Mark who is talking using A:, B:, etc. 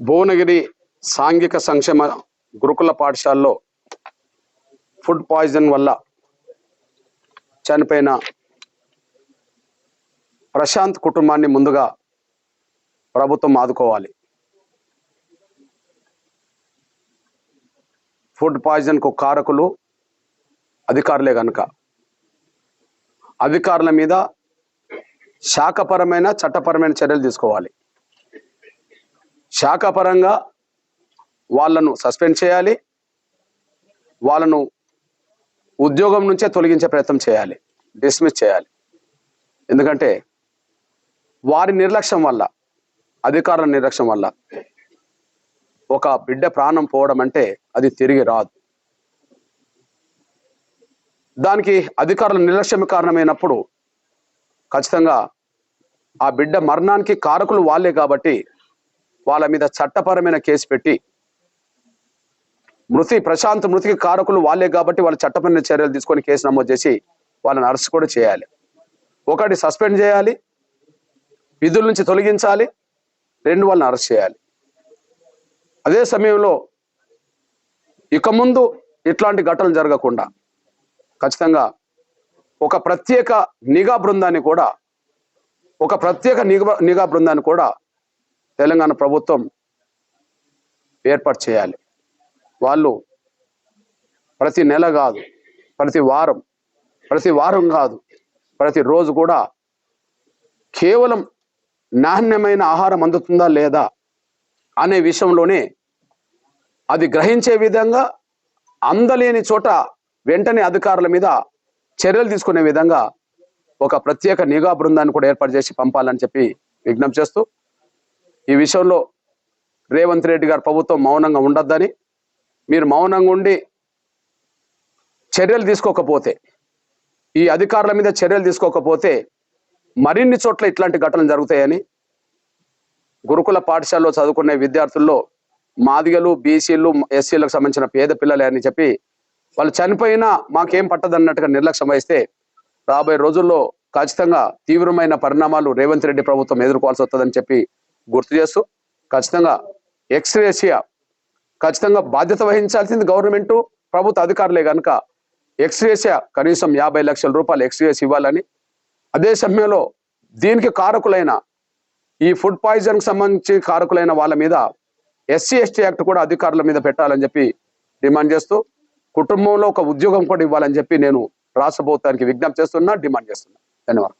A: భువనగిరి సాంఘిక సంక్షేమ గురుకుల పాఠశాలలో ఫుడ్ పాయిజన్ వల్ల చనిపోయిన ప్రశాంత్ కుటుంబాన్ని ముందుగా ప్రభుత్వం ఆదుకోవాలి. ఫుడ్ పాయిజన్కు కారకులు అధికారులే కనుక అధికారుల మీద శాఖపరమైన చట్టపరమైన చర్యలు తీసుకోవాలి. శాఖపరంగా వాళ్ళను సస్పెండ్ చేయాలి. వాళ్ళను ఉద్యోగం నుంచే తొలగించే ప్రయత్నం చేయాలి. డిస్మిస్ చేయాలి. ఎందుకంటే వారి నిర్లక్ష్యం వల్ల అధికారుల నిర్లక్ష్యం వల్ల ఒక బిడ్డ ప్రాణం పోవడం అంటే అది తిరిగి రాదు. దానికి అధికారుల నిర్లక్ష్యం కారణమైనప్పుడు ఖచ్చితంగా ఆ బిడ్డ మరణానికి కారకులు వాళ్ళే కాబట్టి వాళ్ళ మీద చట్టపరమైన కేసు పెట్టి మృతి ప్రశాంత్ మృతికి కారకులు వాళ్ళే కాబట్టి వాళ్ళ చట్టపరమైన చర్యలు తీసుకొని కేసు నమోదు చేసి వాళ్ళని అరెస్ట్ కూడా చేయాలి. ఒకటి సస్పెండ్ చేయాలి. విధుల నుంచి తొలగించాలి. రెండు వాళ్ళని అరెస్ట్ చేయాలి. అదే సమయంలో ఇక ముందు ఇట్లాంటి ఘటనలు జరగకుండా ఖచ్చితంగా ఒక ప్రత్యేక నిఘా బృందాన్ని కూడా ఒక ప్రత్యేక నిఘా నిఘా బృందాన్ని కూడా తెలంగాణ ప్రభుత్వం ఏర్పాటు చేయాలి వాళ్ళు ప్రతి నెల కాదు ప్రతి వారం ప్రతి వారం కాదు ప్రతి రోజు కూడా కేవలం నాణ్యమైన ఆహారం అందుతుందా లేదా అనే విషయంలోనే అది గ్రహించే విధంగా అందలేని చోట వెంటనే అధికారుల మీద చర్యలు తీసుకునే విధంగా ఒక ప్రత్యేక నిఘా బృందాన్ని కూడా ఏర్పాటు చేసి పంపాలని చెప్పి విజ్ఞప్తి చేస్తూ ఈ విషయంలో రేవంత్ రెడ్డి గారు ప్రభుత్వం మౌనంగా ఉండొద్దని మీరు మౌనంగా ఉండి చర్యలు తీసుకోకపోతే ఈ అధికారుల మీద చర్యలు తీసుకోకపోతే మరిన్ని చోట్ల ఇట్లాంటి ఘటనలు జరుగుతాయని గురుకుల పాఠశాలలో చదువుకునే విద్యార్థుల్లో మాదిగలు బీసీలు ఎస్సీలకు సంబంధించిన పేద పిల్లలే అని చెప్పి వాళ్ళు చనిపోయినా మాకేం పట్టదన్నట్టుగా నిర్లక్ష్యం వహిస్తే రాబోయే రోజుల్లో ఖచ్చితంగా తీవ్రమైన పరిణామాలు రేవంత్ రెడ్డి ప్రభుత్వం ఎదుర్కోవాల్సి వస్తుందని చెప్పి గుర్తు చేస్తూ ఖచ్చితంగా ఎక్స్రేషియా ఖచ్చితంగా బాధ్యత వహించాల్సింది గవర్నమెంట్ ప్రభుత్వ అధికారులే కనుక ఎక్స్రేషియా కనీసం యాభై లక్షల రూపాయలు ఎక్స్రేస్ ఇవ్వాలని. అదే సమయంలో దీనికి కారకులైన ఈ ఫుడ్ పాయిజన్కి సంబంధించి కారకులైన వాళ్ళ మీద ఎస్సీ ఎస్టీ యాక్ట్ కూడా అధికారుల మీద పెట్టాలని చెప్పి డిమాండ్ చేస్తూ కుటుంబంలో ఒక ఉద్యోగం కూడా ఇవ్వాలని చెప్పి నేను రాష్ట్ర ప్రభుత్వానికి విజ్ఞప్తి చేస్తున్నా డిమాండ్ చేస్తున్నా. ధన్యవాదాలు.